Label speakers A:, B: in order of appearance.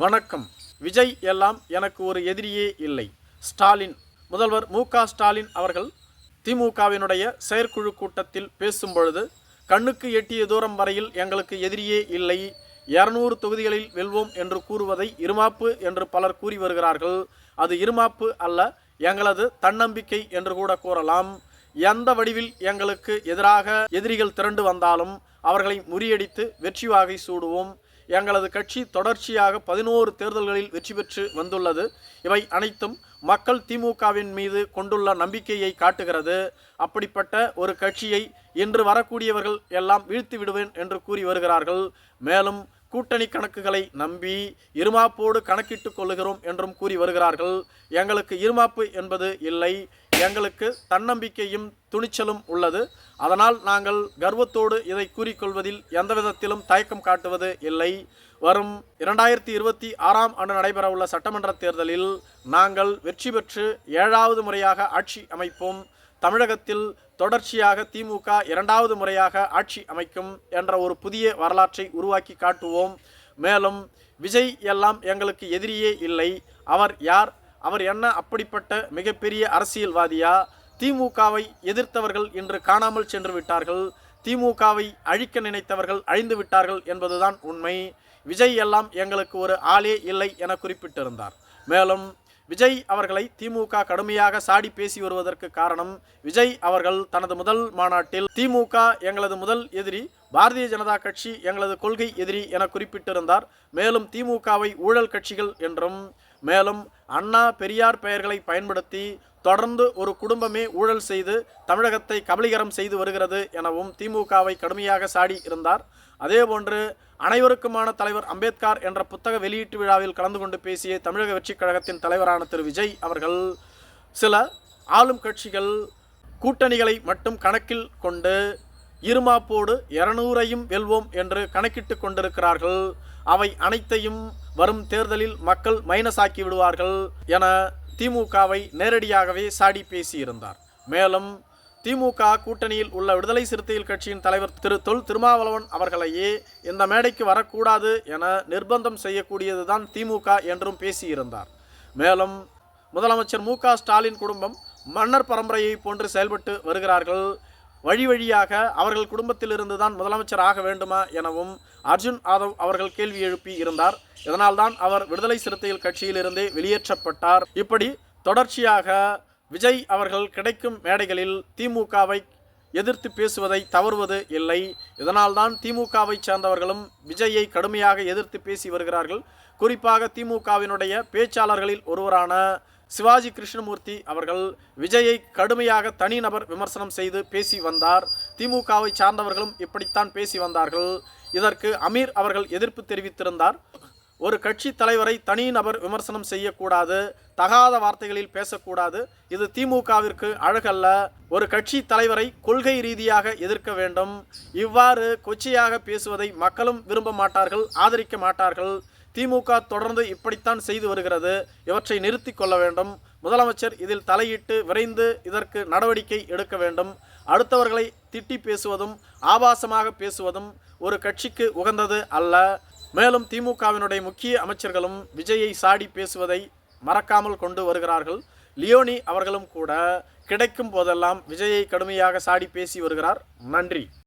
A: வணக்கம். விஜய் எல்லாம் எனக்கு ஒரு எதிரியே இல்லை. ஸ்டாலின். முதல்வர் மு ஸ்டாலின் அவர்கள் திமுகவினுடைய செயற்குழு கூட்டத்தில் பேசும் பொழுது கண்ணுக்கு எட்டிய தூரம் வரையில் எங்களுக்கு எதிரியே இல்லை. இரநூறு தொகுதிகளில் வெல்வோம் என்று கூறுவதை இருமாப்பு என்று பலர் கூறி வருகிறார்கள். அது இருமாப்பு அல்ல எங்களது தன்னம்பிக்கை என்று கூட கூறலாம். எந்த வடிவில் எங்களுக்கு எதிராக எதிரிகள் திரண்டு வந்தாலும் அவர்களை முறியடித்து வெற்றி வாகை சூடுவோம். எங்களது கட்சி தொடர்ச்சியாக பதினோரு தேர்தல்களில் வெற்றி பெற்று வந்துள்ளது. இவை அனைத்தும் மக்கள் திமுகவின் மீது கொண்டுள்ள நம்பிக்கையை காட்டுகிறது. அப்படிப்பட்ட ஒரு கட்சியை இன்று வரக்கூடியவர்கள் எல்லாம் வீழ்த்தி விடுவேன் என்று கூறி வருகிறார்கள். மேலும் கூட்டணி கணக்குகளை நம்பி இருமாப்போடு கணக்கிட்டு கொள்ளுகிறோம் என்றும் கூறி வருகிறார்கள். எங்களுக்கு இருமாப்பு என்பது இல்லை. எங்களுக்கு தன்னம்பிக்கையும் துணிச்சலும் உள்ளது. அதனால் நாங்கள் கர்வத்தோடு இதை கூறிக்கொள்வதில் எந்த விதத்திலும் தயக்கம் காட்டுவது இல்லை. வரும் இரண்டாயிரத்தி இருபத்தி ஆறாம் ஆண்டு நடைபெறவுள்ள சட்டமன்ற தேர்தலில் நாங்கள் வெற்றி பெற்று ஏழாவது முறையாக ஆட்சி அமைப்போம். தமிழகத்தில் தொடர்ச்சியாக திமுக இரண்டாவது முறையாக ஆட்சி அமைக்கும் என்ற ஒரு புதிய வரலாற்றை உருவாக்கி காட்டுவோம். மேலும் விஜய் எல்லாம் எங்களுக்கு எதிரியே இல்லை. அவர் யார்? அவர் என்ன அப்படிப்பட்ட மிகப்பெரிய அரசியல்வாதியா? திமுகவை எதிர்த்தவர்கள் இன்று காணாமல் சென்று விட்டார்கள். திமுகவை அழிக்க நினைத்தவர்கள் அழிந்து விட்டார்கள் என்பதுதான் உண்மை. விஜய் எல்லாம் எங்களுக்கு ஒரு ஆளே இல்லை என குறிப்பிட்டிருந்தார். மேலும் விஜய் அவர்களை திமுக கடுமையாக சாடி பேசி வருவதற்கு காரணம் விஜய் அவர்கள் தனது முதல் மாநாட்டில் திமுக எங்களது முதல் எதிரி பாரதிய ஜனதா கட்சி எங்களது கொள்கை எதிரி என குறிப்பிட்டிருந்தார். மேலும் திமுகவை ஊழல் கட்சிகள் என்றும் மேலும் அண்ணா பெரியார் பெயர்களை பயன்படுத்தி தொடர்ந்து ஒரு குடும்பமே ஊழல் செய்து தமிழகத்தை கபலீகரம் செய்து வருகிறது எனவும் திமுகவை கடுமையாக சாடி இருந்தார். அதேபோன்று அனைவருக்குமான தலைவர் அம்பேத்கர் என்ற புத்தக வெளியீட்டு விழாவில் கலந்து கொண்டு பேசிய தமிழக வெற்றிக் கழகத்தின் தலைவரான திரு. விஜய் அவர்கள் சில ஆளும் கட்சிகள் கூட்டணிகளை மட்டும் கணக்கில் கொண்டு இருமாப்போடு இருநூறையும் வெல்வோம் என்று கணக்கிட்டு கொண்டிருக்கிறார்கள். அவை அனைத்தையும் வரும் தேர்தலில் மக்கள் மைனஸ் ஆக்கி விடுவார்கள் என திமுகவை நேரடியாகவே சாடி பேசியிருந்தார். மேலும் திமுக கூட்டணியில் உள்ள விடுதலை சிறுத்தைகள் கட்சியின் தலைவர் திரு தொல் திருமாவளவன் அவர்களையே இந்த மேடைக்கு வரக்கூடாது என நிர்பந்தம் செய்யக்கூடியதுதான் திமுக என்றும் பேசியிருந்தார். மேலும் முதலமைச்சர் மு க ஸ்டாலின் குடும்பம் மன்னர் பரம்பரையை போன்று செயல்பட்டு வருகிறார்கள். வழி வழியாக அவர்கள் குடும்பத்திலிருந்து தான் முதலமைச்சர் ஆக வேண்டுமா எனவும் அர்ஜுன் ஆதவ் அவர்கள் கேள்வி எழுப்பி இருந்தார். இதனால்தான் அவர் விடுதலை சிறுத்தைகள் கட்சியிலிருந்தே வெளியேற்றப்பட்டார். இப்படி தொடர்ச்சியாக விஜய் அவர்கள் கிடைக்கும் மேடைகளில் திமுகவை எதிர்த்து பேசுவதை தவறுவது இல்லை. இதனால்தான் திமுகவை சேர்ந்தவர்களும் விஜயை கடுமையாக எதிர்த்து பேசி வருகிறார்கள். குறிப்பாக திமுகவினுடைய பேச்சாளர்களில் ஒருவரான சிவாஜி கிருஷ்ணமூர்த்தி அவர்கள் விஜயை கடுமையாக தனிநபர் விமர்சனம் செய்து பேசி வந்தார். திமுகவை சார்ந்தவர்களும் இப்படித்தான் பேசி வந்தார்கள். இதற்கு அமீர் அவர்கள் எதிர்ப்பு தெரிவித்திருந்தார். ஒரு கட்சி தலைவரை தனிநபர் விமர்சனம் செய்யக்கூடாது தகாத வார்த்தைகளில் பேசக்கூடாது. இது திமுகவிற்கு அழகல்ல. ஒரு கட்சி தலைவரை கொள்கை ரீதியாக எதிர்க்க வேண்டும். இவ்வாறு கொச்சையாக பேசுவதை மக்களும் விரும்ப மாட்டார்கள் ஆதரிக்க மாட்டார்கள். திமுக தொடர்ந்து இப்படித்தான் செய்து வருகிறது. இவற்றை நிறுத்தி கொள்ள வேண்டும். முதலமைச்சர் இதில் தலையிட்டு விரைந்து இதற்கு நடவடிக்கை எடுக்க வேண்டும். அடுத்தவர்களை திட்டி பேசுவதும் ஆபாசமாக பேசுவதும் ஒரு கட்சிக்கு உகந்தது அல்ல. மேலும் திமுகவினுடைய முக்கிய அமைச்சர்களும் விஜயை சாடி பேசுவதை மறக்காமல் கொண்டு வருகிறார்கள். லியோனி அவர்களும் கூட கிடைக்கும் போதெல்லாம் விஜயை கடுமையாக சாடி பேசி வருகிறார். நன்றி.